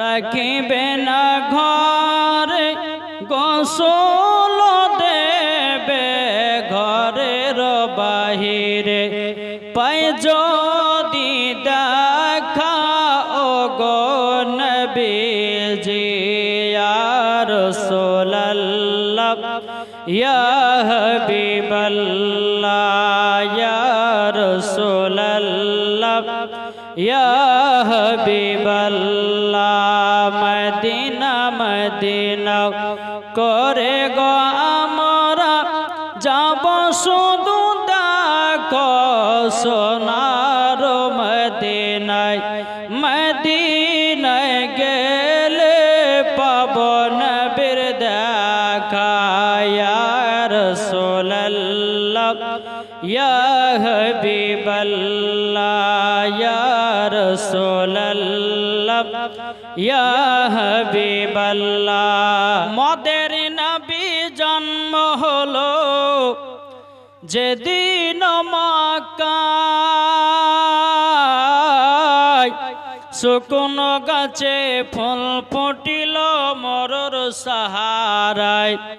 রাখিবে না ঘরে, গোসল দেবে ঘরের বাহিরে। পাই যদি দেখা ও গো নবীজি আর সোল্লাহ ইয়া হাবিবাল্লাহ ইয়া হাবিবাল্লাহ মদিনা মদিনা করে গো আমরা যাব শুধু দেখো সোনার মদিনায় মদিনায় গেলে পাবন বীর দেখায়ার সোল্লাহ হাবিবাল্লাহ ইয়া রাসূলুল্লাহ ইয়া হাবিবাল্লাহ। মদের নবী জন্ম হলো যেদিন শুকনো গাছে ফুল ফুটিল মরর সাহারায়।